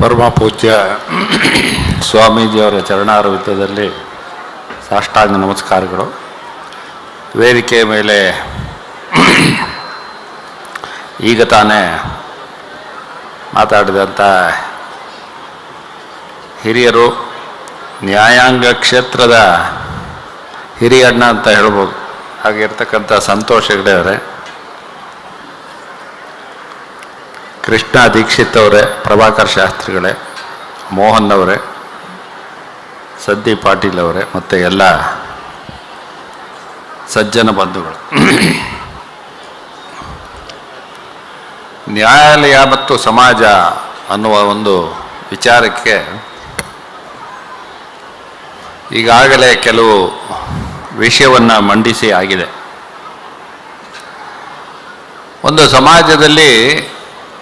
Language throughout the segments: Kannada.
ಪರಮ ಪೂಜ್ಯ ಸ್ವಾಮೀಜಿಯವರ ಚರಣಾರವಿಂದದಲ್ಲಿ ಸಾಷ್ಟಾಂಗ ನಮಸ್ಕಾರಗಳು. ವೇದಿಕೆಯ ಮೇಲೆ ಈಗ ತಾನೇ ಮಾತಾಡಿದಂಥ ಹಿರಿಯರು, ನ್ಯಾಯಾಂಗ ಕ್ಷೇತ್ರದ ಹಿರಿಯಣ್ಣ ಅಂತ ಹೇಳ್ಬೋದು. ಹಾಗಿರ್ತಕ್ಕಂಥ ಸಂತೋಷ ಹೆಗ್ಡೆ ಅವರೇ ಕೃಷ್ಣ ದೀಕ್ಷಿತ್ ಅವರೇ, ಪ್ರಭಾಕರ್ ಶಾಸ್ತ್ರಿಗಳೇ, ಮೋಹನ್ ಅವರೇ ಸದ್ದಿ ಪಾಟೀಲ್ ಅವರೇ, ಮತ್ತು ಎಲ್ಲ ಸಜ್ಜನ ಬಂಧುಗಳು. ನ್ಯಾಯಾಲಯ ಮತ್ತು ಸಮಾಜ ಅನ್ನುವ ಒಂದು ವಿಚಾರಕ್ಕೆ ಈಗಾಗಲೇ ಕೆಲವು ವಿಷಯವನ್ನು ಮಂಡಿಸಿ ಆಗಿದೆ. ಒಂದು ಸಮಾಜದಲ್ಲಿ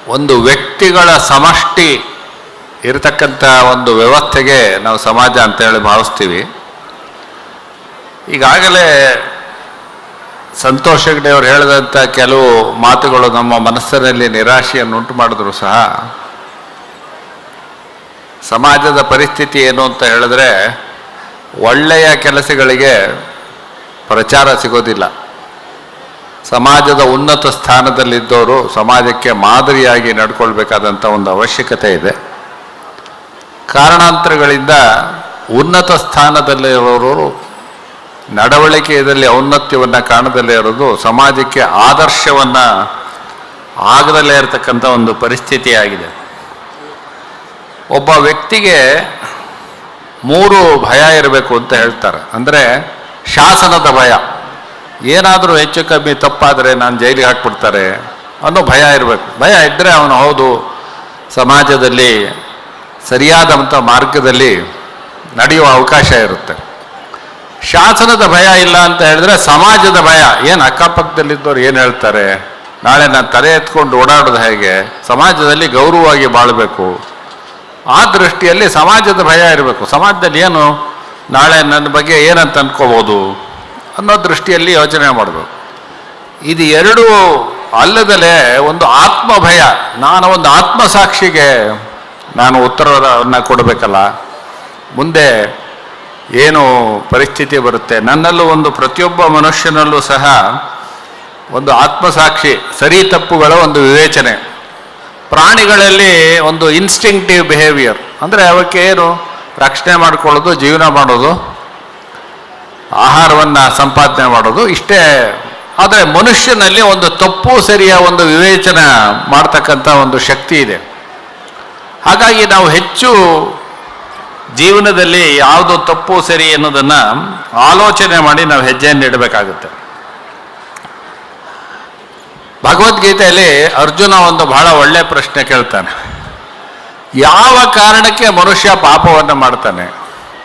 ಒಂದು ವ್ಯಕ್ತಿಗಳ ಸಮಷ್ಟಿ ಇರತಕ್ಕಂಥ ಒಂದು ವ್ಯವಸ್ಥೆಗೆ ನಾವು ಸಮಾಜ ಅಂತೇಳಿ ಭಾವಿಸ್ತೀವಿ. ಈಗಾಗಲೇ ಸಂತೋಷ್ ಹೆಗ್ಡೆ ಅವರು ಹೇಳಿದಂಥ ಕೆಲವು ಮಾತುಗಳು ನಮ್ಮ ಮನಸ್ಸಿನಲ್ಲಿ ನಿರಾಶೆಯನ್ನು ಉಂಟು ಮಾಡಿದ್ರು ಸಹ. ಸಮಾಜದ ಪರಿಸ್ಥಿತಿ ಏನು ಅಂತ ಹೇಳಿದ್ರೆ ಒಳ್ಳೆಯ ಕೆಲಸಗಳಿಗೆ ಪ್ರಚಾರ ಸಿಗೋದಿಲ್ಲ. ಸಮಾಜದ ಉನ್ನತ ಸ್ಥಾನದಲ್ಲಿದ್ದವರು ಸಮಾಜಕ್ಕೆ ಮಾದರಿಯಾಗಿ ನಡ್ಕೊಳ್ಬೇಕಾದಂಥ ಒಂದು ಅವಶ್ಯಕತೆ ಇದೆ. ಕಾರಣಾಂತರಗಳಿಂದ ಉನ್ನತ ಸ್ಥಾನದಲ್ಲಿರೋರು ನಡವಳಿಕೆಯಲ್ಲಿ ಔನ್ನತ್ಯವನ್ನು ಕಾಣದಲ್ಲೇ ಇರೋದು ಸಮಾಜಕ್ಕೆ ಆದರ್ಶವನ್ನು ಆಗದಲ್ಲೇ ಇರತಕ್ಕಂಥ ಒಂದು ಪರಿಸ್ಥಿತಿಯಾಗಿದೆ. ಒಬ್ಬ ವ್ಯಕ್ತಿಗೆ ಮೂರು ಭಯ ಇರಬೇಕು ಅಂತ ಹೇಳ್ತಾರೆ. ಅಂದರೆ ಶಾಸನದ ಭಯ. ಏನಾದರೂ ಹೆಚ್ಚು ಕಮ್ಮಿ ತಪ್ಪಾದರೆ ನಾನು ಜೈಲಿಗೆ ಹಾಕ್ಬಿಡ್ತಾರೆ ಅನ್ನೋ ಭಯ ಇರಬೇಕು. ಭಯ ಇದ್ದರೆ ಅವನು ಹೌದು, ಸಮಾಜದಲ್ಲಿ ಸರಿಯಾದಂಥ ಮಾರ್ಗದಲ್ಲಿ ನಡೆಯುವ ಅವಕಾಶ ಇರುತ್ತೆ. ಶಾಸನದ ಭಯ ಇಲ್ಲ ಅಂತ ಹೇಳಿದ್ರೆ ಸಮಾಜದ ಭಯ. ಏನು ಅಕ್ಕಪಕ್ಕದಲ್ಲಿದ್ದವ್ರು ಏನು ಹೇಳ್ತಾರೆ? ನಾಳೆ ನಾನು ತಲೆ ಎತ್ಕೊಂಡು ಓಡಾಡೋದು ಹೇಗೆ? ಸಮಾಜದಲ್ಲಿ ಗೌರವವಾಗಿ ಬಾಳಬೇಕು. ಆ ದೃಷ್ಟಿಯಲ್ಲಿ ಸಮಾಜದ ಭಯ ಇರಬೇಕು. ಸಮಾಜದಲ್ಲಿ ಏನು? ನಾಳೆ ನನ್ನ ಬಗ್ಗೆ ಏನಂತ ಅನ್ಕೋಬೋದು? ಅನ್ನೋ ದೃಷ್ಟಿಯಲ್ಲಿ ಯೋಚನೆ ಮಾಡಬೇಕು. ಇದು ಎರಡು ಅಲ್ಲದಲೇ ಒಂದು ಆತ್ಮ ಭಯ ನಾನು ಒಂದು ಆತ್ಮ ಸಾಕ್ಷಿಗೆ ನಾನು ಉತ್ತರವನ್ನು ಕೊಡಬೇಕಲ್ಲ. ಮುಂದೆ ಏನು ಪರಿಸ್ಥಿತಿ ಬರುತ್ತೆ? ನನ್ನಲ್ಲೂ ಒಂದು ಪ್ರತಿಯೊಬ್ಬ ಮನುಷ್ಯನಲ್ಲೂ ಸಹ ಒಂದು ಆತ್ಮಸಾಕ್ಷಿ, ಸರಿ ತಪ್ಪುಗಳ ಒಂದು ವಿವೇಚನೆ. ಪ್ರಾಣಿಗಳಲ್ಲಿ ಒಂದು ಇನ್ಸ್ಟಿಂಕ್ಟಿವ್ ಬಿಹೇವಿಯರ್ ಅಂದರೆ ಅವಕ್ಕೆ ಏನು ರಕ್ಷಣೆ ಮಾಡಿಕೊಳ್ಳೋದು, ಜೀವನ ಮಾಡೋದು ಆಹಾರವನ್ನು ಸಂಪಾದನೆ ಮಾಡೋದು ಇಷ್ಟೇ. ಆದರೆ ಮನುಷ್ಯನಲ್ಲಿ ಒಂದು ತಪ್ಪು ಸರಿಯ ಒಂದು ವಿವೇಚನೆ ಮಾಡ್ತಕ್ಕಂಥ ಒಂದು ಶಕ್ತಿ ಇದೆ. ಹಾಗಾಗಿ ನಾವು ಹೆಚ್ಚು ಜೀವನದಲ್ಲಿ ಯಾವುದು ತಪ್ಪು ಸರಿ ಅನ್ನೋದನ್ನು ಆಲೋಚನೆ ಮಾಡಿ ನಾವು ಹೆಜ್ಜೆಯನ್ನು ಇಡಬೇಕಾಗುತ್ತೆ. ಭಗವದ್ಗೀತೆಯಲ್ಲಿ ಅರ್ಜುನ ಒಂದು ಬಹಳ ಒಳ್ಳೆ ಪ್ರಶ್ನೆ ಕೇಳ್ತಾನೆ. ಯಾವ ಕಾರಣಕ್ಕೆ ಮನುಷ್ಯ ಪಾಪವನ್ನು ಮಾಡ್ತಾನೆ?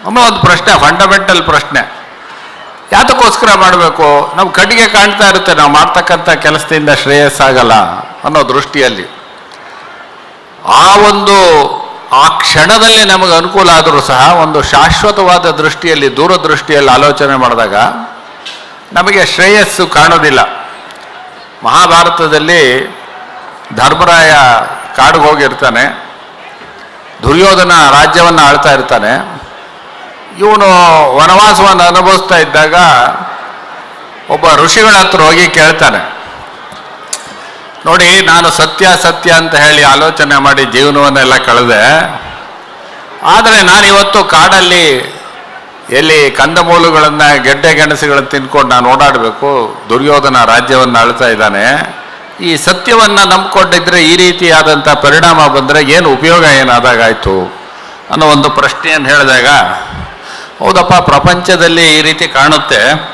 ಅನ್ನೋ ಒಂದು ಪ್ರಶ್ನೆ ಫಂಡಮೆಂಟಲ್ ಪ್ರಶ್ನೆ. ಯಾತಕ್ಕೋಸ್ಕರ ಮಾಡಬೇಕು? ನಾವು ಕಣ್ಣಿಗೆ ಕಾಣ್ತಾ ಇರುತ್ತೆ, ನಾವು ಮಾಡ್ತಕ್ಕಂಥ ಕೆಲಸದಿಂದ ಶ್ರೇಯಸ್ಸಾಗಲ್ಲ ಅನ್ನೋ ದೃಷ್ಟಿಯಲ್ಲಿ. ಆ ಒಂದು, ಆ ಕ್ಷಣದಲ್ಲಿ ನಮಗೆ ಅನುಕೂಲ ಆದರೂ ಸಹ ಒಂದು ಶಾಶ್ವತವಾದ ದೃಷ್ಟಿಯಲ್ಲಿ, ದೂರದೃಷ್ಟಿಯಲ್ಲಿ ಆಲೋಚನೆ ಮಾಡಿದಾಗ ನಮಗೆ ಶ್ರೇಯಸ್ಸು ಕಾಣೋದಿಲ್ಲ. ಮಹಾಭಾರತದಲ್ಲಿ ಧರ್ಮರಾಯ ಕಾಡಿಗೆ ಹೋಗಿರ್ತಾನೆ. ದುರ್ಯೋಧನ ರಾಜ್ಯವನ್ನು ಆಳ್ತಾ ಇರ್ತಾನೆ. ಇವನು ವನವಾಸವನ್ನು ಅನುಭವಿಸ್ತಾ ಇದ್ದಾಗ ಒಬ್ಬ ಋಷಿಗಳ ಹತ್ರ ಹೋಗಿ ಕೇಳ್ತಾನೆ. ನೋಡಿ, ನಾನು ಸತ್ಯ ಸತ್ಯ ಅಂತ ಹೇಳಿ ಆಲೋಚನೆ ಮಾಡಿ ಜೀವನವನ್ನೆಲ್ಲ ಕಳೆದೆ. ಆದರೆ ನಾನು ಇವತ್ತು ಕಾಡಲ್ಲಿ ಎಲ್ಲಿ ಕಂದಮೂಲಗಳನ್ನು, ಗೆಡ್ಡೆ ಗೆಣಸುಗಳನ್ನು ತಿನ್ಕೊಂಡು ನಾನು ಓಡಾಡಬೇಕು, ದುರ್ಯೋಧನ ರಾಜ್ಯವನ್ನು ಅಳ್ತಾ ಇದ್ದಾನೆ. ಈ ಸತ್ಯವನ್ನು ನಂಬಿಕೊಂಡಿದ್ರೆ ಈ ರೀತಿಯಾದಂಥ ಪರಿಣಾಮ ಬಂದರೆ ಏನು ಉಪಯೋಗ ಏನಾದಾಗಾಯಿತು ಅನ್ನೋ ಒಂದು ಪ್ರಶ್ನೆಯನ್ನು ಹೇಳಿದಾಗ ಹೌದಪ್ಪ ಪ್ರಪಂಚದಲ್ಲಿ ಈ ರೀತಿ ಕಾಣುತ್ತೆ.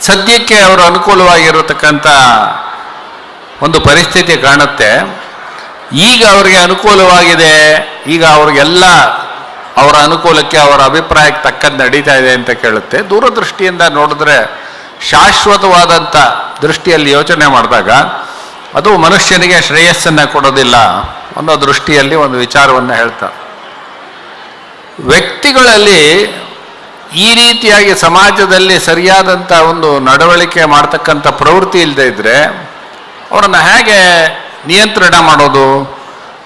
ಸದ್ಯಕ್ಕೆ ಅವರು ಅನುಕೂಲವಾಗಿರತಕ್ಕಂಥ ಒಂದು ಪರಿಸ್ಥಿತಿ ಕಾಣುತ್ತೆ. ಈಗ ಅವರಿಗೆ ಅನುಕೂಲವಾಗಿದೆ. ಈಗ ಅವ್ರಿಗೆಲ್ಲ ಅವರ ಅನುಕೂಲಕ್ಕೆ ಅವರ ಅಭಿಪ್ರಾಯಕ್ಕೆ ತಕ್ಕದ್ದು ನಡೀತಾ ಇದೆ ಅಂತ ಕೇಳುತ್ತೆ. ದೂರದೃಷ್ಟಿಯಿಂದ ನೋಡಿದ್ರೆ ಶಾಶ್ವತವಾದಂಥ ದೃಷ್ಟಿಯಲ್ಲಿ ಯೋಚನೆ ಮಾಡಿದಾಗ ಅದು ಮನುಷ್ಯನಿಗೆ ಶ್ರೇಯಸ್ಸನ್ನು ಕೊಡೋದಿಲ್ಲ ಅನ್ನೋ ದೃಷ್ಟಿಯಲ್ಲಿ ಒಂದು ವಿಚಾರವನ್ನು ಹೇಳ್ತಾರೆ. ವ್ಯಕ್ತಿಗಳಲ್ಲಿ ಈ ರೀತಿಯಾಗಿ ಸಮಾಜದಲ್ಲಿ ಸರಿಯಾದಂಥ ಒಂದು ನಡವಳಿಕೆ ಮಾಡ್ತಕ್ಕಂಥ ಪ್ರವೃತ್ತಿ ಇಲ್ಲದೆ ಇದ್ದರೆ ಅವರನ್ನು ಹೇಗೆ ನಿಯಂತ್ರಣ ಮಾಡೋದು?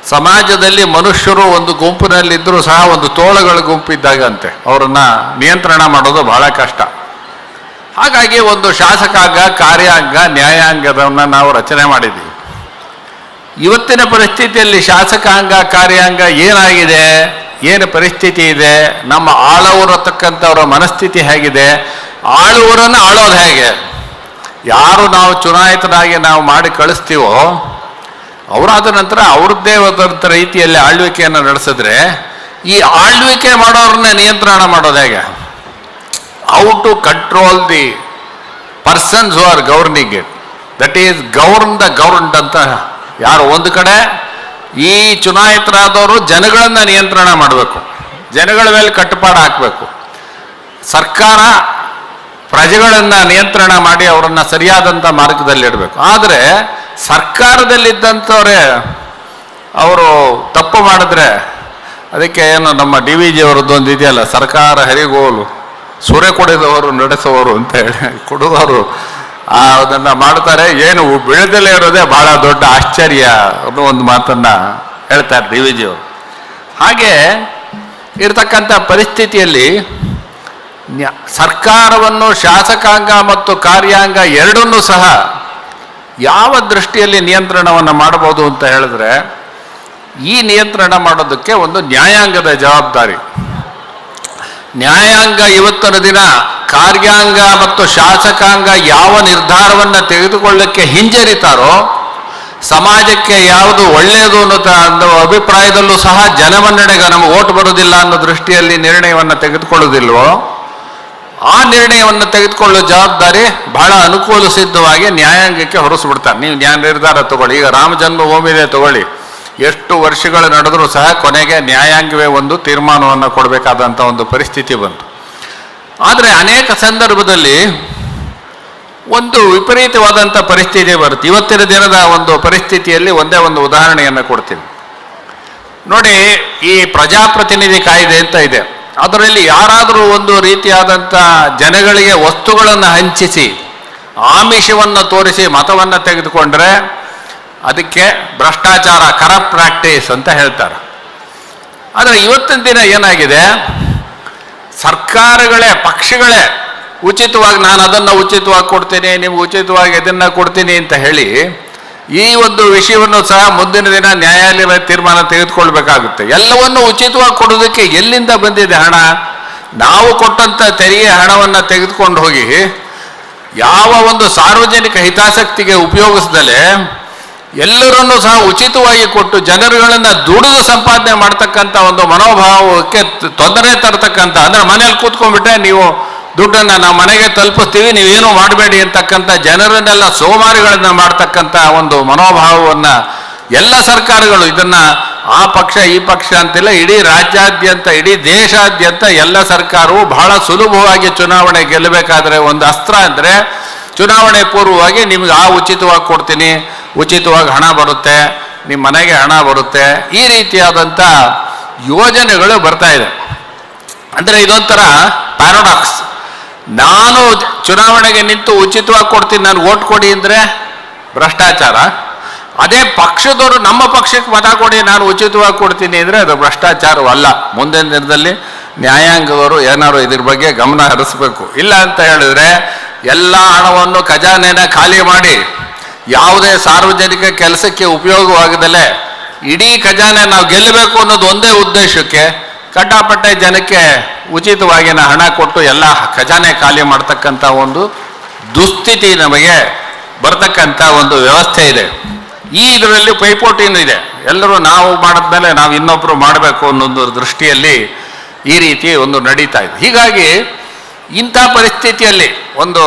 ಸಮಾಜದಲ್ಲಿ ಮನುಷ್ಯರು ಒಂದು ಗುಂಪಿನಲ್ಲಿದ್ದರೂ ಸಹ ಒಂದು ತೋಳಗಳ ಗುಂಪಿದ್ದಾಗಂತೆ ಅವರನ್ನ ನಿಯಂತ್ರಣ ಮಾಡೋದು ಬಹಳ ಕಷ್ಟ. ಹಾಗಾಗಿ ಒಂದು ಶಾಸಕಾಂಗ, ಕಾರ್ಯಾಂಗ ನ್ಯಾಯಾಂಗವನ್ನು ನಾವು ರಚನೆ ಮಾಡಿದ್ದೀವಿ ಇವತ್ತಿನ ಪರಿಸ್ಥಿತಿಯಲ್ಲಿ ಶಾಸಕಾಂಗ, ಕಾರ್ಯಾಂಗ ಏನಾಗಿದೆ? ಏನು ಪರಿಸ್ಥಿತಿ ಇದೆ? ನಮ್ಮ ಆಳವರತಕ್ಕಂಥವ್ರ ಮನಸ್ಥಿತಿ ಹೇಗಿದೆ? ಆಳುವರನ್ನು ಆಳೋದು ಹೇಗೆ? ಯಾರು ನಾವು ಚುನಾಯಿತನಾಗಿ ನಾವು ಮಾಡಿ ಕಳಿಸ್ತೀವೋ ಅವರಾದ ನಂತರ ಅವ್ರದ್ದೇ ಆದಂಥ ರೀತಿಯಲ್ಲಿ ಆಳ್ವಿಕೆಯನ್ನು ನಡೆಸಿದ್ರೆ, ಈ ಆಳ್ವಿಕೆ ಮಾಡೋರನ್ನ ನಿಯಂತ್ರಣ ಮಾಡೋದು ಹೇಗೆ? How to control the persons who are governing it that is govern the governed ಅಂತ ಯಾರು ಒಂದು ಕಡೆ ಈ ಚುನಾಯಿತರಾದವರು ಜನಗಳನ್ನ ನಿಯಂತ್ರಣ ಮಾಡಬೇಕು. ಜನಗಳ ಮೇಲೆ ಕಟ್ಟುಪಾಡು ಹಾಕಬೇಕು. ಸರ್ಕಾರ ಪ್ರಜೆಗಳನ್ನ ನಿಯಂತ್ರಣ ಮಾಡಿ ಅವರನ್ನ ಸರಿಯಾದಂಥ ಮಾರ್ಗದಲ್ಲಿ ಇಡಬೇಕು. ಆದರೆ ಸರ್ಕಾರದಲ್ಲಿದ್ದಂಥವ್ರೆ ಅವರು ತಪ್ಪು ಮಾಡಿದ್ರೆ ಅದಕ್ಕೆ ಏನು ನಮ್ಮ ಡಿ ವಿ ಜಿ ಅವರದ್ದು ಒಂದು ಇದೆಯಲ್ಲ, ಸರ್ಕಾರ ಹರಿಗೋಲು, ಸೂರ್ಯ ಕೊಡಿದವರು, ನಡೆಸುವವರು ಅಂತ ಹೇಳಿ, ಕೊಡುವವರು ಅದನ್ನ ಮಾಡ್ತಾರೆ. ಏನು ಬೆಳೆದಲ್ಲೇ ಇರೋದೇ ಬಹಳ ದೊಡ್ಡ ಆಶ್ಚರ್ಯ. ಅನ್ನೋ ಒಂದು ಮಾತನ್ನ ಹೇಳ್ತಾರೆ ಡಿ ವಿ ಹಾಗೆ ಇರತಕ್ಕಂಥ ಪರಿಸ್ಥಿತಿಯಲ್ಲಿ ಸರ್ಕಾರವನ್ನು ಶಾಸಕಾಂಗ ಮತ್ತು ಕಾರ್ಯಾಂಗ ಎರಡನ್ನೂ ಸಹ ಯಾವ ದೃಷ್ಟಿಯಲ್ಲಿ ನಿಯಂತ್ರಣವನ್ನು ಮಾಡಬಹುದು ಅಂತ ಹೇಳಿದ್ರೆ ಈ ನಿಯಂತ್ರಣ ಮಾಡೋದಕ್ಕೆ ಒಂದು ನ್ಯಾಯಾಂಗದ ಜವಾಬ್ದಾರಿ. ನ್ಯಾಯಾಂಗ ಇವತ್ತಿನ ದಿನ ಕಾರ್ಯಾಂಗ ಮತ್ತು ಶಾಸಕಾಂಗ ಯಾವ ನಿರ್ಧಾರವನ್ನು ತೆಗೆದುಕೊಳ್ಳಕ್ಕೆ ಹಿಂಜರಿತಾರೋ ಸಮಾಜಕ್ಕೆ ಯಾವುದು ಒಳ್ಳೆಯದು ಅನ್ನೋ ಅಭಿಪ್ರಾಯದಲ್ಲೂ ಸಹ ಜನಮನ್ನಣೆಗೆ ನಮಗೆ ಓಟ್ ಬರುವುದಿಲ್ಲ ಅನ್ನೋ ದೃಷ್ಟಿಯಲ್ಲಿ ನಿರ್ಣಯವನ್ನು ತೆಗೆದುಕೊಳ್ಳುವುದಿಲ್ವೋ? ಆ ನಿರ್ಣಯವನ್ನು ತೆಗೆದುಕೊಳ್ಳುವ ಜವಾಬ್ದಾರಿ ಬಹಳ ಅನುಕೂಲ ಸಿದ್ಧವಾಗಿ ನ್ಯಾಯಾಂಗಕ್ಕೆ ಹೊರಸ್ಬಿಡ್ತಾರೆ ನೀವು ನ್ಯಾಯ ನಿರ್ಧಾರ ತಗೊಳ್ಳಿ. ಈಗ ರಾಮ ಜನ್ಮಭೂಮಿನೇ ತಗೊಳ್ಳಿ. ಎಷ್ಟು ವರ್ಷಗಳು ನಡೆದರೂ ಸಹ ಕೊನೆಗೆ ನ್ಯಾಯಾಂಗವೇ ಒಂದು ತೀರ್ಮಾನವನ್ನು ಕೊಡಬೇಕಾದಂಥ ಒಂದು ಪರಿಸ್ಥಿತಿ ಬಂತು. ಆದರೆ ಅನೇಕ ಸಂದರ್ಭದಲ್ಲಿ ಒಂದು ವಿಪರೀತವಾದಂಥ ಪರಿಸ್ಥಿತಿ ಬರುತ್ತೆ. ಇವತ್ತಿನ ದಿನದ ಒಂದು ಪರಿಸ್ಥಿತಿಯಲ್ಲಿ ಒಂದೇ ಒಂದು ಉದಾಹರಣೆಯನ್ನು ಕೊಡ್ತೀನಿ. ನೋಡಿ, ಈ ಪ್ರಜಾಪ್ರತಿನಿಧಿ ಕಾಯ್ದೆ ಅಂತ ಇದೆ. ಅದರಲ್ಲಿ ಯಾರಾದರೂ ಒಂದು ರೀತಿಯಾದಂಥ ಜನಗಳಿಗೆ ವಸ್ತುಗಳನ್ನು ಹಂಚಿಸಿ, ಆಮಿಷವನ್ನು ತೋರಿಸಿ ಮತವನ್ನು ತೆಗೆದುಕೊಂಡ್ರೆ ಅದಕ್ಕೆ ಭ್ರಷ್ಟಾಚಾರ ಕರಪ್ಟ್ ಪ್ರಾಕ್ಟೀಸ್ ಅಂತ ಹೇಳ್ತಾರೆ. ಆದರೆ ಇವತ್ತಿನ ದಿನ ಏನಾಗಿದೆ? ಸರ್ಕಾರಗಳೇ, ಪಕ್ಷಗಳೇ, ಉಚಿತವಾಗಿ ನಾನು ಅದನ್ನು ಉಚಿತವಾಗಿ ಕೊಡ್ತೀನಿ, ನೀವು ಉಚಿತವಾಗಿ ಇದನ್ನು ಕೊಡ್ತೀನಿ ಅಂತ ಹೇಳಿ ಈ ಒಂದು ವಿಷಯವನ್ನು ಸಹ ಮುಂದಿನ ದಿನ ನ್ಯಾಯಾಲಯದ ತೀರ್ಮಾನ ತೆಗೆದುಕೊಳ್ಬೇಕಾಗುತ್ತೆ. ಎಲ್ಲವನ್ನು ಉಚಿತವಾಗಿ ಕೊಡೋದಕ್ಕೆ ಎಲ್ಲಿಂದ ಬಂದಿದೆ ಹಣ? ನಾವು ಕೊಟ್ಟಂತ ತೆರಿಗೆ ಹಣವನ್ನು ತೆಗೆದುಕೊಂಡು ಹೋಗಿ ಯಾವ ಒಂದು ಸಾರ್ವಜನಿಕ ಹಿತಾಸಕ್ತಿಗೆ ಉಪಯೋಗಿಸ್ದಲೆ ಎಲ್ಲರನ್ನೂ ಸಹ ಉಚಿತವಾಗಿ ಕೊಟ್ಟು ಜನರುಗಳನ್ನ ದುಡಿದು ಸಂಪಾದನೆ ಮಾಡ್ತಕ್ಕಂಥ ಒಂದು ಮನೋಭಾವಕ್ಕೆ ತೊಂದರೆ ತರ್ತಕ್ಕಂಥ ಅಂದ್ರೆ ಮನೇಲಿ ಕೂತ್ಕೊಂಡ್ಬಿಟ್ರೆ ನೀವು ದುಡ್ಡನ್ನ ನಾವು ಮನೆಗೆ ತಲುಪಿಸ್ತೀವಿ ನೀವೇನು ಮಾಡಬೇಡಿ ಅಂತಕ್ಕಂಥ ಜನರನ್ನೆಲ್ಲ ಸೋಮಾರಿಗಳನ್ನ ಮಾಡ್ತಕ್ಕಂಥ ಒಂದು ಮನೋಭಾವವನ್ನ ಎಲ್ಲ ಸರ್ಕಾರಗಳು ಇದನ್ನ ಆ ಪಕ್ಷ, ಈ ಪಕ್ಷ ಅಂತಿಲ್ಲ, ಇಡೀ ರಾಜ್ಯಾದ್ಯಂತ, ಇಡೀ ದೇಶಾದ್ಯಂತ ಎಲ್ಲ ಸರ್ಕಾರವು ಬಹಳ ಸುಲಭವಾಗಿ ಚುನಾವಣೆ ಗೆಲ್ಲಬೇಕಾದ್ರೆ ಒಂದು ಅಸ್ತ್ರ ಅಂದ್ರೆ ಚುನಾವಣೆ ಪೂರ್ವವಾಗಿ ನಿಮ್ಗೆ ಆ ಉಚಿತವಾಗಿ ಕೊಡ್ತೀನಿ ಉಚಿತವಾಗಿ ಹಣ ಬರುತ್ತೆ ನಿಮ್ಮ ಮನೆಗೆ ಹಣ ಬರುತ್ತೆ, ಈ ರೀತಿಯಾದಂಥ ಯೋಜನೆಗಳು ಬರ್ತಾ ಇದೆ. ಅಂದರೆ ಇದೊಂಥರ ಪ್ಯಾರಾಡಾಕ್ಸ್ ನಾನು ಚುನಾವಣೆಗೆ ನಿಂತು ಉಚಿತವಾಗಿ ಕೊಡ್ತೀನಿ ನಾನು ಓಟ್ ಕೊಡಿ ಅಂದರೆ ಭ್ರಷ್ಟಾಚಾರ. ಅದೇ ಪಕ್ಷದವರು ನಮ್ಮ ಪಕ್ಷಕ್ಕೆ ಮತ ಕೊಡಿ, ನಾನು ಉಚಿತವಾಗಿ ಕೊಡ್ತೀನಿ ಅಂದರೆ ಅದು ಭ್ರಷ್ಟಾಚಾರವಲ್ಲ ಮುಂದಿನ ದಿನದಲ್ಲಿ ನ್ಯಾಯಾಂಗದವರು ಏನಾದ್ರು ಇದ್ರ ಬಗ್ಗೆ ಗಮನ ಹರಿಸ್ಬೇಕು. ಇಲ್ಲ ಅಂತ ಹೇಳಿದ್ರೆ ಎಲ್ಲ ಹಣವನ್ನು ಖಜಾನೆನ ಖಾಲಿ ಮಾಡಿ ಯಾವುದೇ ಸಾರ್ವಜನಿಕ ಕೆಲಸಕ್ಕೆ ಉಪಯೋಗವಾಗದಲ್ಲೇ ಇಡೀ ಖಜಾನೆ ನಾವು ಗೆಲ್ಲಬೇಕು ಅನ್ನೋದು ಒಂದೇ ಉದ್ದೇಶಕ್ಕೆ ಕಟ್ಟಾಪಟ್ಟೆ ಜನಕ್ಕೆ ಉಚಿತವಾಗಿ ಹಣ ಕೊಟ್ಟು ಎಲ್ಲ ಖಜಾನೆ ಖಾಲಿ ಮಾಡ್ತಕ್ಕಂಥ ಒಂದು ದುಸ್ಥಿತಿ ನಮಗೆ ಬರ್ತಕ್ಕಂಥ ಒಂದು ವ್ಯವಸ್ಥೆ ಇದೆ. ಈ ಇದರಲ್ಲಿ ಪೈಪೋಟಿನೂ ಇದೆ. ಎಲ್ಲರೂ ನಾವು ಮಾಡಿದ್ಮೇಲೆ ನಾವು ಇನ್ನೊಬ್ಬರು ಮಾಡಬೇಕು ಅನ್ನೋದು ದೃಷ್ಟಿಯಲ್ಲಿ ಈ ರೀತಿ ಒಂದು ನಡೀತಾ ಇದೆ. ಹೀಗಾಗಿ ಇಂಥ ಪರಿಸ್ಥಿತಿಯಲ್ಲಿ ಒಂದು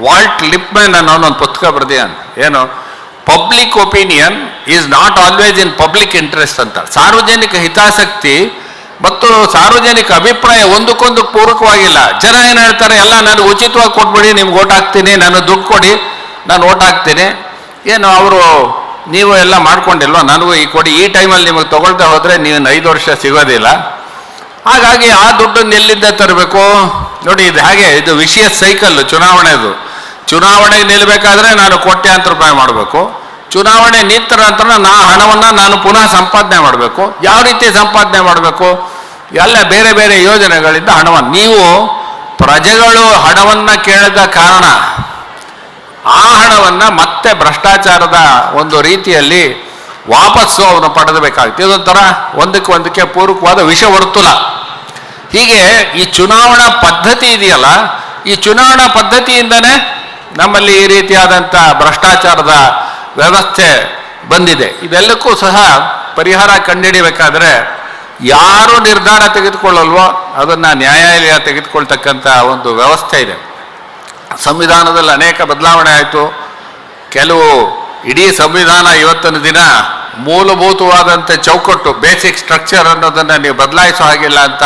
ವಾಲ್ಟ್ ಲಿಪ್ಮೆನ್ ಅನ್ನೋ ಒಂದು ಪುಸ್ತಕ ಬರೆದಿದ್ದಾನೆ. ಏನು public opinion is not always in public interest ಅಂತ ಸಾರ್ವಜನಿಕ ಹಿತಾಸಕ್ತಿ ಮತ್ತು ಸಾರ್ವಜನಿಕ ಅಭಿಪ್ರಾಯ ಒಂದಕ್ಕೊಂದು ಪೂರಕವಾಗಿಲ್ಲ. ಜನ ಏನು ಹೇಳ್ತಾರೆ, ಎಲ್ಲ ನಾನು ಉಚಿತವಾಗಿ ಕೊಟ್ಬಿಡಿ, ನಿಮ್ಗೆ ಓಟ್ ಹಾಕ್ತೀನಿ, ನಾನು ದುಡ್ಡು ಕೊಡಿ, ನಾನು ಓಟ್ ಹಾಕ್ತೀನಿ. ಏನು, ಅವರು, ನೀವು ಎಲ್ಲ ಮಾಡ್ಕೊಂಡಿಲ್ವ? ನನಗೂ ಈ ಕೊಡಿ, ಈ ಟೈಮಲ್ಲಿ ನಿಮಗೆ ತೊಗೊಳ್ತಾ ಹೋದರೆ ನೀವು ಐದು ವರ್ಷ ಸಿಗೋದಿಲ್ಲ. ಹಾಗಾಗಿ ಆ ದುಡ್ಡನ್ನು ಎಲ್ಲಿಂದ ತರಬೇಕು? ನೋಡಿ, ಇದು ಹಾಗೆ, ಇದು ವಿಷಯ ಸೈಕಲ್ ಚುನಾವಣೆದು. ಚುನಾವಣೆಗೆ ನಿಲ್ಲಬೇಕಾದ್ರೆ ನಾನು ಕೋಟ್ಯಾಂತರ ರೂಪಾಯಿ ಮಾಡಬೇಕು. ಚುನಾವಣೆ ನಿಂತ ನಂತರ ನಾ ಹಣವನ್ನು ನಾನು ಪುನಃ ಸಂಪಾದನೆ ಮಾಡಬೇಕು. ಯಾವ ರೀತಿ ಸಂಪಾದನೆ ಮಾಡಬೇಕು? ಎಲ್ಲ ಬೇರೆ ಬೇರೆ ಯೋಜನೆಗಳಿಂದ ಹಣವನ್ನು. ನೀವು ಪ್ರಜೆಗಳು ಹಣವನ್ನು ಕೇಳಿದ ಕಾರಣ ಆ ಹಣವನ್ನು ಮತ್ತೆ ಭ್ರಷ್ಟಾಚಾರದ ಒಂದು ರೀತಿಯಲ್ಲಿ ವಾಪಸ್ಸು ಅವನು ಪಡೆದಬೇಕಾಗುತ್ತೆ. ಇದೊಂಥರ ಒಂದಕ್ಕೆ ಒಂದಕ್ಕೆ ಪೂರಕವಾದ ವಿಷವರ್ತುಲ ಹೀಗೆ ಈ ಚುನಾವಣಾ ಪದ್ಧತಿ ಇದೆಯಲ್ಲ, ಈ ಚುನಾವಣಾ ಪದ್ಧತಿಯಿಂದನೇ ನಮ್ಮಲ್ಲಿ ಈ ರೀತಿಯಾದಂಥ ಭ್ರಷ್ಟಾಚಾರದ ವ್ಯವಸ್ಥೆ ಬಂದಿದೆ. ಇದೆಲ್ಲಕ್ಕೂ ಸಹ ಪರಿಹಾರ ಕಂಡುಹಿಡಿಬೇಕಾದ್ರೆ ಯಾರು ನಿರ್ಧಾರ ತೆಗೆದುಕೊಳ್ಳಲ್ವೋ ಅದನ್ನು ನ್ಯಾಯಾಲಯ ತೆಗೆದುಕೊಳ್ತಕ್ಕಂಥ ಒಂದು ವ್ಯವಸ್ಥೆ ಇದೆ. ಸಂವಿಧಾನದಲ್ಲಿ ಅನೇಕ ಬದಲಾವಣೆ ಆಯಿತು. ಕೆಲವು ಇಡೀ ಸಂವಿಧಾನ ಇವತ್ತಿನ ದಿನ ಮೂಲಭೂತವಾದಂಥ ಚೌಕಟ್ಟು ಬೇಸಿಕ್ ಸ್ಟ್ರಕ್ಚರ್ ಅನ್ನೋದನ್ನು ನೀವು ಬದಲಾಯಿಸೋ ಹಾಗಿಲ್ಲ ಅಂತ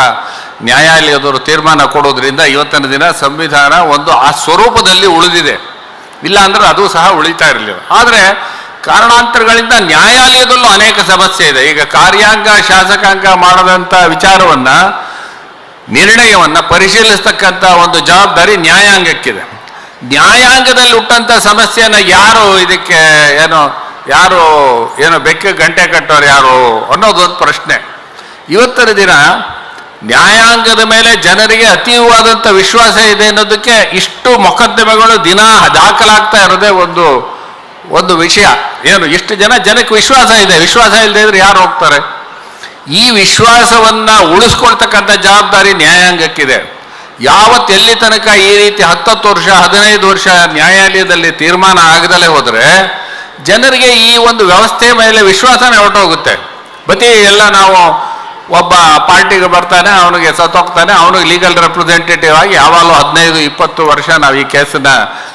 ನ್ಯಾಯಾಲಯದವರು ತೀರ್ಮಾನ ಕೊಡೋದ್ರಿಂದ ಇವತ್ತಿನ ದಿನ ಸಂವಿಧಾನ ಒಂದು ಆ ಸ್ವರೂಪದಲ್ಲಿ ಉಳಿದಿದೆ. ಇಲ್ಲ ಅಂದ್ರೆ ಅದು ಸಹ ಉಳಿತಾ ಇರಲಿಲ್ಲ. ಆದರೆ ಕಾರಣಾಂತರಗಳಿಂದ ನ್ಯಾಯಾಲಯದಲ್ಲೂ ಅನೇಕ ಸಮಸ್ಯೆ ಇದೆ. ಈಗ ಕಾರ್ಯಾಂಗ, ಶಾಸಕಾಂಗ ಮಾಡದಂಥ ವಿಚಾರವನ್ನ, ನಿರ್ಣಯವನ್ನ ಪರಿಶೀಲಿಸ್ತಕ್ಕಂಥ ಒಂದು ಜವಾಬ್ದಾರಿ ನ್ಯಾಯಾಂಗಕ್ಕಿದೆ. ನ್ಯಾಯಾಂಗದಲ್ಲಿ ಹುಟ್ಟಂತ ಸಮಸ್ಯೆಯನ್ನು ಯಾರು ಇದಕ್ಕೆ ಏನು, ಯಾರು ಏನು ಬೆಕ್ಕ ಗಂಟೆ ಕಟ್ಟೋರು ಯಾರು ಅನ್ನೋದೊಂದು ಪ್ರಶ್ನೆ. ಇವತ್ತಿನ ದಿನ ನ್ಯಾಯಾಂಗದ ಮೇಲೆ ಜನರಿಗೆ ಅತೀವವಾದಂಥ ವಿಶ್ವಾಸ ಇದೆ ಅನ್ನೋದಕ್ಕೆ ಇಷ್ಟು ಮೊಕದ್ದಮೆಗಳು ದಿನ ದಾಖಲಾಗ್ತಾ ಇರೋದೇ ಒಂದು ಒಂದು ವಿಷಯ. ಏನು, ಇಷ್ಟು ಜನ ಜನಕ್ಕೆ ವಿಶ್ವಾಸ ಇದೆ. ವಿಶ್ವಾಸ ಇಲ್ಲದೆ ಇದ್ರೆ ಯಾರು ಹೋಗ್ತಾರೆ? ಈ ವಿಶ್ವಾಸವನ್ನ ಉಳಿಸ್ಕೊಳ್ತಕ್ಕಂಥ ಜವಾಬ್ದಾರಿ ನ್ಯಾಯಾಂಗಕ್ಕಿದೆ. ಯಾವತ್ತು ಎಲ್ಲಿ ತನಕ ಈ ರೀತಿ ಹತ್ತತ್ತು ವರ್ಷ, ಹದಿನೈದು ವರ್ಷ ನ್ಯಾಯಾಲಯದಲ್ಲಿ ತೀರ್ಮಾನ ಆಗದಲ್ಲೇ ಹೋದರೆ ಜನರಿಗೆ ಈ ಒಂದು ವ್ಯವಸ್ಥೆ ಮೇಲೆ ವಿಶ್ವಾಸನೇ ಹೊರಟೋಗುತ್ತೆ. ಬತಿ, ಎಲ್ಲ ನಾವು ಒಬ್ಬ ಪಾರ್ಟಿಗೆ ಬರ್ತಾನೆ, ಅವನಿಗೆ ಸತ್ತೋಗ್ತಾನೆ, ಅವನಿಗೆ ಲೀಗಲ್ ರೆಪ್ರೆಸೆಂಟೇಟಿವ್ ಆಗಿ ಯಾವಾಗಲೂ ಹದಿನೈದು, ಇಪ್ಪತ್ತು ವರ್ಷ ನಾವು ಈ ಕೇಸನ್ನ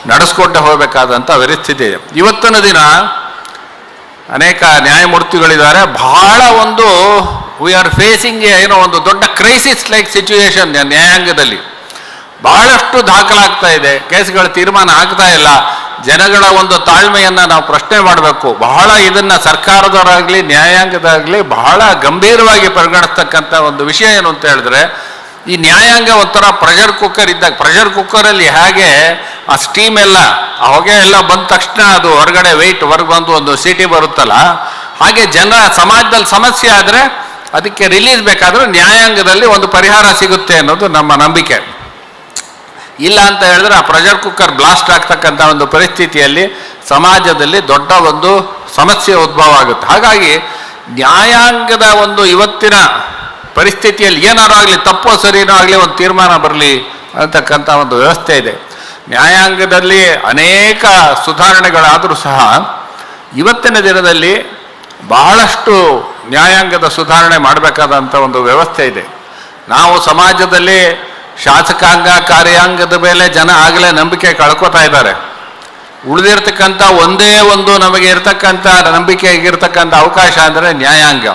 ನಡೆಸ್ಕೊಂಡೇ ಹೋಗಬೇಕಾದಂಥ ಪರಿಸ್ಥಿತಿ ಇದೆ. ಇವತ್ತಿನ ದಿನ ಅನೇಕ ನ್ಯಾಯಮೂರ್ತಿಗಳಿದ್ದಾರೆ. ಬಹಳ ಒಂದು ವಿ ಆರ್ ಫೇಸಿಂಗ್ ಏನೋ ಒಂದು ದೊಡ್ಡ ಕ್ರೈಸಿಸ್ ಲೈಕ್ ಸಿಚುಯೇಷನ್ ನ್ಯಾಯಾಂಗದಲ್ಲಿ. ಬಹಳಷ್ಟು ದಾಖಲಾಗ್ತಾ ಇದೆ. ಕೇಸ್ಗಳ ತೀರ್ಮಾನ ಆಗ್ತಾ ಇಲ್ಲ. ಜನಗಳ ಒಂದು ತಾಳ್ಮೆಯನ್ನ ನಾವು ಪ್ರಶ್ನೆ ಮಾಡಬೇಕು. ಬಹಳ ಇದನ್ನ ಸರ್ಕಾರದವರಾಗಲಿ, ನ್ಯಾಯಾಂಗದಾಗ್ಲಿ ಬಹಳ ಗಂಭೀರವಾಗಿ ಪರಿಗಣಿಸ್ತಕ್ಕಂಥ ಒಂದು ವಿಷಯ ಏನು ಅಂತ ಹೇಳಿದ್ರೆ, ಈ ನ್ಯಾಯಾಂಗ ಒಂಥರ ಪ್ರೆಷರ್ ಕುಕ್ಕರ್ ಇದ್ದಾಗ ಪ್ರೆಷರ್ ಕುಕ್ಕರಲ್ಲಿ ಹೇಗೆ ಆ ಸ್ಟೀಮ್ ಎಲ್ಲ ಎಲ್ಲ ಬಂದ ತಕ್ಷಣ ಅದು ಹೊರಗಡೆ ವೆಯ್ಟ್ ಹೊರಗೆ ಬಂದು ಒಂದು ಸಿಟಿ ಬರುತ್ತಲ್ಲ, ಹಾಗೆ ಜನ ಸಮಾಜದಲ್ಲಿ ಸಮಸ್ಯೆ ಆದರೆ ಅದಕ್ಕೆ ರಿಲೀಸ್ ಬೇಕಾದರೂ ನ್ಯಾಯಾಂಗದಲ್ಲಿ ಒಂದು ಪರಿಹಾರ ಸಿಗುತ್ತೆ ಅನ್ನೋದು ನಮ್ಮ ನಂಬಿಕೆ. ಇಲ್ಲ ಅಂತ ಹೇಳಿದ್ರೆ ಆ ಪ್ರೆಷರ್ ಕುಕ್ಕರ್ ಬ್ಲಾಸ್ಟ್ ಆಗ್ತಕ್ಕಂಥ ಒಂದು ಪರಿಸ್ಥಿತಿಯಲ್ಲಿ ಸಮಾಜದಲ್ಲಿ ದೊಡ್ಡ ಒಂದು ಸಮಸ್ಯೆ ಉದ್ಭವ ಆಗುತ್ತೆ. ಹಾಗಾಗಿ ನ್ಯಾಯಾಂಗದ ಒಂದು ಇವತ್ತಿನ ಪರಿಸ್ಥಿತಿಯಲ್ಲಿ ಏನಾರು ಆಗಲಿ, ತಪ್ಪೋ ಸರಿನೋ ಆಗಲಿ ಒಂದು ತೀರ್ಮಾನ ಬರಲಿ ಅಂತಕ್ಕಂಥ ಒಂದು ವ್ಯವಸ್ಥೆ ಇದೆ. ನ್ಯಾಯಾಂಗದಲ್ಲಿ ಅನೇಕ ಸುಧಾರಣೆಗಳಾದರೂ ಸಹ ಇವತ್ತಿನ ದಿನದಲ್ಲಿ ಬಹಳಷ್ಟು ನ್ಯಾಯಾಂಗದ ಸುಧಾರಣೆ ಮಾಡಬೇಕಾದಂಥ ಒಂದು ವ್ಯವಸ್ಥೆ ಇದೆ. ನಾವು ಸಮಾಜದಲ್ಲಿ ಶಾಸಕಾಂಗ ಕಾರ್ಯಾಂಗದ ಮೇಲೆ ಜನ ಆಗಲೇ ನಂಬಿಕೆ ಕಳ್ಕೊತಾ ಇದ್ದಾರೆ. ಉಳಿದಿರ್ತಕ್ಕಂಥ ಒಂದೇ ಒಂದು ನಮಗೆ ಇರ್ತಕ್ಕಂಥ ನಂಬಿಕೆಗಿರ್ತಕ್ಕಂಥ ಅವಕಾಶ ಅಂದರೆ ನ್ಯಾಯಾಂಗ.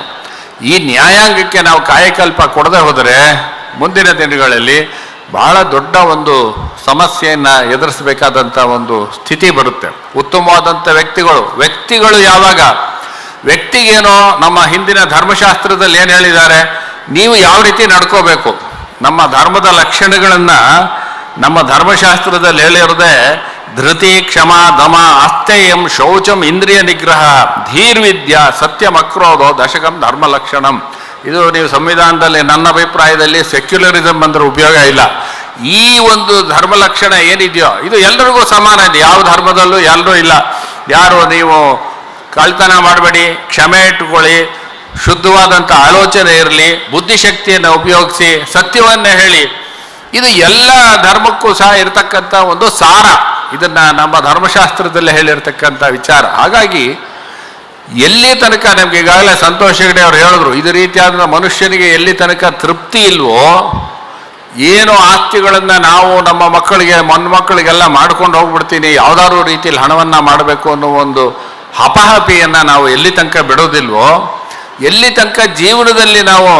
ಈ ನ್ಯಾಯಾಂಗಕ್ಕೆ ನಾವು ಕಾಯಕಲ್ಪ ಕೊಡದೆ ಹೋದರೆ ಮುಂದಿನ ದಿನಗಳಲ್ಲಿ ಬಹಳ ದೊಡ್ಡ ಒಂದು ಸಮಸ್ಯೆಯನ್ನು ಎದುರಿಸಬೇಕಾದಂಥ ಒಂದು ಸ್ಥಿತಿ ಬರುತ್ತೆ. ಉತ್ತಮವಾದಂಥ ವ್ಯಕ್ತಿಗಳು ವ್ಯಕ್ತಿಗಳು ಯಾವಾಗ? ವ್ಯಕ್ತಿಗೇನೋ ನಮ್ಮ ಹಿಂದಿನ ಧರ್ಮಶಾಸ್ತ್ರದಲ್ಲಿ ಏನು ಹೇಳಿದ್ದಾರೆ? ನೀವು ಯಾವ ರೀತಿ ನಡ್ಕೋಬೇಕು? ನಮ್ಮ ಧರ್ಮದ ಲಕ್ಷಣಗಳನ್ನು ನಮ್ಮ ಧರ್ಮಶಾಸ್ತ್ರದಲ್ಲಿ ಹೇಳಿರದೆ ಧೃತಿ, ಕ್ಷಮ, ದಮ, ಅಸ್ಥೇಯಂ, ಶೌಚಂ, ಇಂದ್ರಿಯ ನಿಗ್ರಹ, ಧೀರ್ವಿದ್ಯ, ಸತ್ಯ ಮಕ್ರೋಧೋ ದಶಕಂ, ಧರ್ಮ ಲಕ್ಷಣಂ. ಇದು ನೀವು ಸಂವಿಧಾನದಲ್ಲಿ ನನ್ನ ಅಭಿಪ್ರಾಯದಲ್ಲಿ ಸೆಕ್ಯುಲರಿಸಮ್ ಅಂದ್ರೆ ಉಪಯೋಗ ಇಲ್ಲ. ಈ ಒಂದು ಧರ್ಮ ಲಕ್ಷಣ ಏನಿದೆಯೋ, ಇದು ಎಲ್ರಿಗೂ ಸಮಾನ, ಇದೆ ಯಾವ ಧರ್ಮದಲ್ಲೂ ಎಲ್ಲರೂ ಇಲ್ಲ. ಯಾರು ನೀವು ಕಳ್ತನ ಮಾಡಬೇಡಿ, ಕ್ಷಮೆ ಇಟ್ಟುಕೊಳ್ಳಿ ಶುದ್ಧವಾದಂಥ ಆಲೋಚನೆ ಇರಲಿ, ಬುದ್ಧಿಶಕ್ತಿಯನ್ನು ಉಪಯೋಗಿಸಿ, ಸತ್ಯವನ್ನು ಹೇಳಿ. ಇದು ಎಲ್ಲ ಧರ್ಮಕ್ಕೂ ಸಹ ಇರತಕ್ಕಂಥ ಒಂದು ಸಾರ. ಇದನ್ನು ನಮ್ಮ ಧರ್ಮಶಾಸ್ತ್ರದಲ್ಲಿ ಹೇಳಿರ್ತಕ್ಕಂಥ ವಿಚಾರ. ಹಾಗಾಗಿ, ಎಲ್ಲಿ ತನಕ ನಮ್ಗೆ ಈಗಾಗಲೇ ಸಂತೋಷ್ ಹೆಗಡೆ ಅವರು ಹೇಳಿದ್ರು, ಇದು ರೀತಿಯಾದ ಮನುಷ್ಯನಿಗೆ ಎಲ್ಲಿ ತನಕ ತೃಪ್ತಿ ಇಲ್ವೋ, ಏನು ಆಸ್ತಿಗಳನ್ನು ನಾವು ನಮ್ಮ ಮಕ್ಕಳಿಗೆ, ಮೊನ್ಮಕ್ಕಳಿಗೆಲ್ಲ ಮಾಡ್ಕೊಂಡು ಹೋಗ್ಬಿಡ್ತೀನಿ, ಯಾವ್ದಾದ್ರು ರೀತಿಯಲ್ಲಿ ಹಣವನ್ನ ಮಾಡಬೇಕು ಅನ್ನೋ ಒಂದು ಹಪಹಪಿಯನ್ನ ನಾವು ಎಲ್ಲಿ ತನಕ ಬಿಡೋದಿಲ್ವೋ ಎಲ್ಲಿ ತನಕ ಜೀವನದಲ್ಲಿ ನಾವು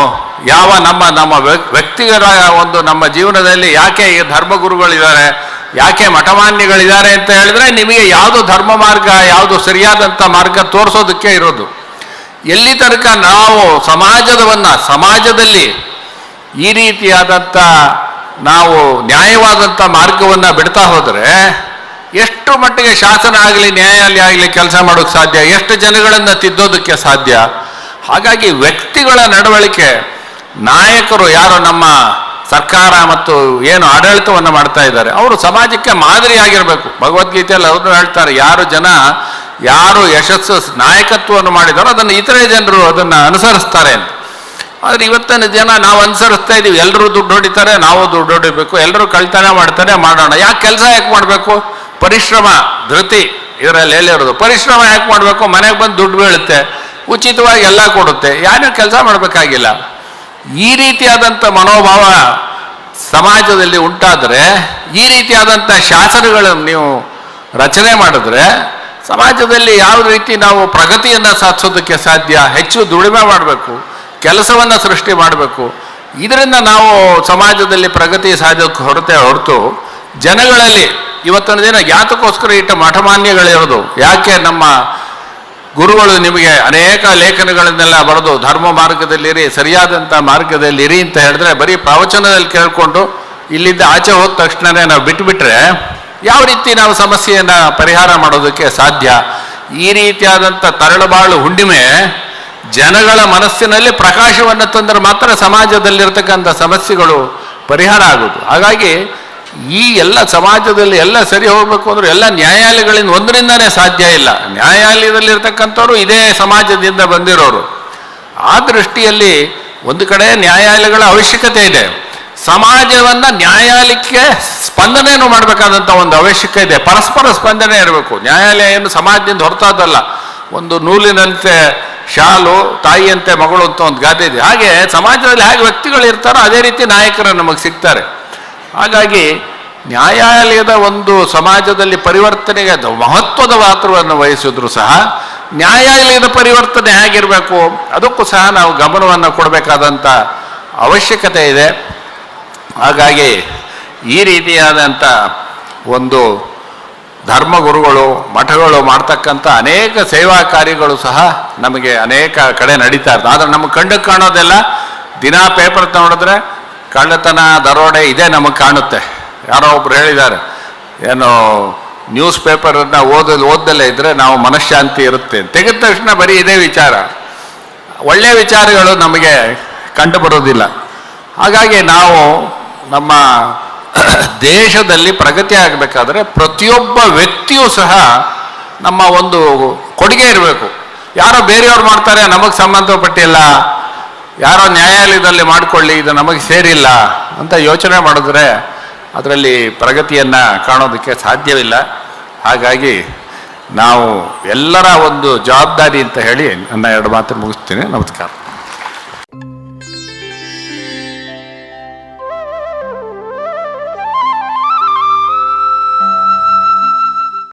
ಯಾವ ನಮ್ಮ ನಮ್ಮ ವ್ಯ- ವ್ಯಕ್ತಿಗತ ಒಂದು ನಮ್ಮ ಜೀವನದಲ್ಲಿ ಯಾಕೆ ಈ ಧರ್ಮಗುರುಗಳಿದ್ದಾರೆ, ಯಾಕೆ ಮಠಮಾನ್ಯಗಳಿದ್ದಾರೆ ಅಂತ ಹೇಳಿದ್ರೆ ನಿಮಗೆ ಯಾವುದು ಧರ್ಮ ಮಾರ್ಗ, ಯಾವುದು ಸರಿಯಾದಂಥ ಮಾರ್ಗ ತೋರಿಸೋದಕ್ಕೆ ಇರೋದು. ಎಲ್ಲಿ ತನಕ ನಾವು ಸಮಾಜದವನ್ನ, ಸಮಾಜದಲ್ಲಿ ಈ ರೀತಿಯಾದಂಥ ನಾವು ನ್ಯಾಯವಾದಂಥ ಮಾರ್ಗವನ್ನು ಬಿಡ್ತಾ ಹೋದರೆ ಎಷ್ಟು ಮಟ್ಟಿಗೆ ಶಾಸನ ಆಗಲಿ, ನ್ಯಾಯಾಲಯ ಆಗಲಿ ಕೆಲಸ ಮಾಡೋಕ್ಕೆ ಸಾಧ್ಯ, ಎಷ್ಟು ಜನಗಳನ್ನು ತಿದ್ದೋದಕ್ಕೆ ಸಾಧ್ಯ ಹಾಗಾಗಿ ವ್ಯಕ್ತಿಗಳ ನಡವಳಿಕೆ, ನಾಯಕರು ಯಾರು ನಮ್ಮ ಸರ್ಕಾರ ಮತ್ತು ಏನು ಆಡಳಿತವನ್ನು ಮಾಡ್ತಾ ಇದ್ದಾರೆ, ಅವರು ಸಮಾಜಕ್ಕೆ ಮಾದರಿಯಾಗಿರಬೇಕು. ಭಗವದ್ಗೀತೆಯಲ್ಲಿ ಅವರು ಹೇಳ್ತಾರೆ, ಯಾರು ಜನ, ಯಾರು ಯಶಸ್ಸು, ನಾಯಕತ್ವವನ್ನು ಮಾಡಿದಾರೋ ಅದನ್ನು ಇತರೆ ಜನರು ಅದನ್ನು ಅನುಸರಿಸ್ತಾರೆ ಅಂತ. ಆದರೆ ಇವತ್ತಿನ ಜನ ನಾವು ಅನುಸರಿಸ್ತಾ ಇದ್ದೀವಿ ಎಲ್ಲರೂ ದುಡ್ಡು ಹೊಡಿತಾರೆ, ನಾವು ದುಡ್ಡು ಹೊಡಿಬೇಕು. ಎಲ್ಲರೂ ಕಳ್ತನ ಮಾಡ್ತಾರೆ, ಮಾಡೋಣ. ಯಾಕೆ ಕೆಲಸ ಯಾಕೆ ಮಾಡಬೇಕು? ಪರಿಶ್ರಮ, ಧೃತಿ, ಇದರಲ್ಲಿ ಎಲ್ಲಿರೋದು ಪರಿಶ್ರಮ ಯಾಕೆ ಮಾಡಬೇಕು? ಮನೆಗೆ ಬಂದು ದುಡ್ಡು ಬೀಳುತ್ತೆ. ಉಚಿತವಾಗಿ ಎಲ್ಲ ಕೊಡುತ್ತೆ. ಯಾರು ಕೆಲಸ ಮಾಡಬೇಕಾಗಿಲ್ಲ. ಈ ರೀತಿಯಾದಂಥ ಮನೋಭಾವ ಸಮಾಜದಲ್ಲಿ ಉಂಟಾದರೆ, ಈ ರೀತಿಯಾದಂಥ ಶಾಸನಗಳನ್ನು ನೀವು ರಚನೆ ಮಾಡಿದ್ರೆ, ಸಮಾಜದಲ್ಲಿ ಯಾವ ರೀತಿ ನಾವು ಪ್ರಗತಿಯನ್ನು ಸಾಧಿಸೋದಕ್ಕೆ ಸಾಧ್ಯ, ಹೆಚ್ಚು ದುಡಿಮೆ ಮಾಡಬೇಕು, ಕೆಲಸವನ್ನು ಸೃಷ್ಟಿ ಮಾಡಬೇಕು, ಇದರಿಂದ ನಾವು ಸಮಾಜದಲ್ಲಿ ಪ್ರಗತಿ ಸಾಧ್ಯಕ್ಕೆ ಹೊರತೆ ಹೊರತು, ಜನಗಳಲ್ಲಿ ಇವತ್ತಿನ ದಿನ ಯಾತಕ್ಕೋಸ್ಕರ ಇಟ್ಟ ಮಠಮಾನ್ಯಗಳಿರೋದು ಯಾಕೆ? ನಮ್ಮ ಗುರುಗಳು ನಿಮಗೆ ಅನೇಕ ಲೇಖನಗಳನ್ನೆಲ್ಲ ಬರೆದು ಧರ್ಮ ಮಾರ್ಗದಲ್ಲಿರಿ ಸರಿಯಾದಂಥ ಮಾರ್ಗದಲ್ಲಿರಿ ಅಂತ ಹೇಳಿದ್ರೆ ಬರೀ ಪ್ರವಚನದಲ್ಲಿ ಕೇಳಿಕೊಂಡು ಇಲ್ಲಿಂದ ಆಚೆ ಹೋದ ತಕ್ಷಣವೇ ನಾವು ಬಿಟ್ಟುಬಿಟ್ರೆ ಯಾವ ರೀತಿ ನಾವು ಸಮಸ್ಯೆಯನ್ನು ಪರಿಹಾರ ಮಾಡೋದಕ್ಕೆ ಸಾಧ್ಯ? ಈ ರೀತಿಯಾದಂಥ ತರಳಬಾಳು ಹುಣ್ಣಿಮೆ ಜನಗಳ ಮನಸ್ಸಿನಲ್ಲಿ ಪ್ರಕಾಶವನ್ನು ತಂದರೆ ಮಾತ್ರ ಸಮಾಜದಲ್ಲಿರ್ತಕ್ಕಂಥ ಸಮಸ್ಯೆಗಳು ಪರಿಹಾರ ಆಗೋದು. ಹಾಗಾಗಿ ಈ ಎಲ್ಲ ಸಮಾಜದಲ್ಲಿ ಎಲ್ಲ ಸರಿ ಹೋಗ್ಬೇಕು ಅಂದ್ರೆ ಎಲ್ಲ ನ್ಯಾಯಾಲಯಗಳಿಂದ ಒಂದರಿಂದನೇ ಸಾಧ್ಯ ಇಲ್ಲ. ನ್ಯಾಯಾಲಯದಲ್ಲಿ ಇರ್ತಕ್ಕಂಥವ್ರು ಇದೇ ಸಮಾಜದಿಂದ ಬಂದಿರೋರು. ಆ ದೃಷ್ಟಿಯಲ್ಲಿ ಒಂದು ಕಡೆ ನ್ಯಾಯಾಲಯಗಳ ಅವಶ್ಯಕತೆ ಇದೆ. ಸಮಾಜವನ್ನ ನ್ಯಾಯಾಲಯಕ್ಕೆ ಸ್ಪಂದನೆಯನ್ನು ಮಾಡಬೇಕಾದಂಥ ಒಂದು ಅವಶ್ಯಕತೆ ಇದೆ. ಪರಸ್ಪರ ಸ್ಪಂದನೆ ಇರಬೇಕು. ನ್ಯಾಯಾಲಯ ಏನು ಸಮಾಜದಿಂದ ಹೊರತಾದಲ್ಲ. ಒಂದು ನೂಲಿನಂತೆ ಶಾಲು, ತಾಯಿಯಂತೆ ಮಗಳು ಅಂತ ಒಂದು ಗಾದೆ ಇದೆ. ಹಾಗೆ ಸಮಾಜದಲ್ಲಿ ಹೇಗೆ ವ್ಯಕ್ತಿಗಳು ಇರ್ತಾರೋ ಅದೇ ರೀತಿ ನಾಯಕರು ನಮಗೆ ಸಿಗ್ತಾರೆ. ಹಾಗಾಗಿ ನ್ಯಾಯಾಲಯದ ಒಂದು ಸಮಾಜದಲ್ಲಿ ಪರಿವರ್ತನೆಗೆ ಅದು ಮಹತ್ವದ ಪಾತ್ರವನ್ನು ವಹಿಸಿದ್ರು ಸಹ ನ್ಯಾಯಾಲಯದ ಪರಿವರ್ತನೆ ಹೇಗಿರಬೇಕು ಅದಕ್ಕೂ ಸಹ ನಾವು ಗಮನವನ್ನು ಕೊಡಬೇಕಾದಂಥ ಅವಶ್ಯಕತೆ ಇದೆ. ಹಾಗಾಗಿ ಈ ರೀತಿಯಾದಂಥ ಒಂದು ಧರ್ಮಗುರುಗಳು, ಮಠಗಳು ಮಾಡ್ತಕ್ಕಂಥ ಅನೇಕ ಸೇವಾ ಕಾರ್ಯಗಳು ಸಹ ನಮಗೆ ಅನೇಕ ಕಡೆ ನಡೀತಾ ಇರ್ತದೆ ಆದರೆ ನಮಗೆ ಕಂಡು ಕಾಣೋದೆಲ್ಲ ದಿನಾ ಪೇಪರ್ ನೋಡಿದ್ರೆ ಕಳ್ಳತನ, ದರೋಡೆ ಇದೇ ನಮಗೆ ಕಾಣುತ್ತೆ. ಯಾರೋ ಒಬ್ರು ಹೇಳಿದ್ದಾರೆ, ಏನು ನ್ಯೂಸ್ ಪೇಪರನ್ನು ಓದ ಓದ್ದಲ್ಲೇ ಇದ್ದರೆ ನಾವು ಮನಃಶಾಂತಿ ಇರುತ್ತೆ. ತೆಗೆದ ತಕ್ಷಣ ಬರೀ ಇದೇ ವಿಚಾರ. ಒಳ್ಳೆಯ ವಿಚಾರಗಳು ನಮಗೆ ಕಂಡು ಬರೋದಿಲ್ಲ ಹಾಗಾಗಿ ನಾವು ನಮ್ಮ ದೇಶದಲ್ಲಿ ಪ್ರಗತಿ ಆಗಬೇಕಾದ್ರೆ ಪ್ರತಿಯೊಬ್ಬ ವ್ಯಕ್ತಿಯೂ ಸಹ ನಮ್ಮ ಒಂದು ಕೊಡುಗೆ ಇರಬೇಕು. ಯಾರೋ ಬೇರೆಯವ್ರು ಮಾಡ್ತಾರೆ, ನಮಗೆ ಸಂಬಂಧಪಟ್ಟಿಲ್ಲ. ಯಾರೋ ನ್ಯಾಯಾಲಯದಲ್ಲಿ ಮಾಡಿಕೊಳ್ಳಿ, ಇದು ನಮಗೆ ಸೇರಿಲ್ಲ ಅಂತ ಯೋಚನೆ ಮಾಡಿದ್ರೆ ಅದರಲ್ಲಿ ಪ್ರಗತಿಯನ್ನು ಕಾಣೋದಕ್ಕೆ ಸಾಧ್ಯವಿಲ್ಲ. ಹಾಗಾಗಿ ನಾವು ಎಲ್ಲರ ಒಂದು ಜವಾಬ್ದಾರಿ ಅಂತ ಹೇಳಿ ನನ್ನ ಎರಡು ಮಾತು ಮುಗಿಸ್ತೀನಿ. ನಮಸ್ಕಾರ.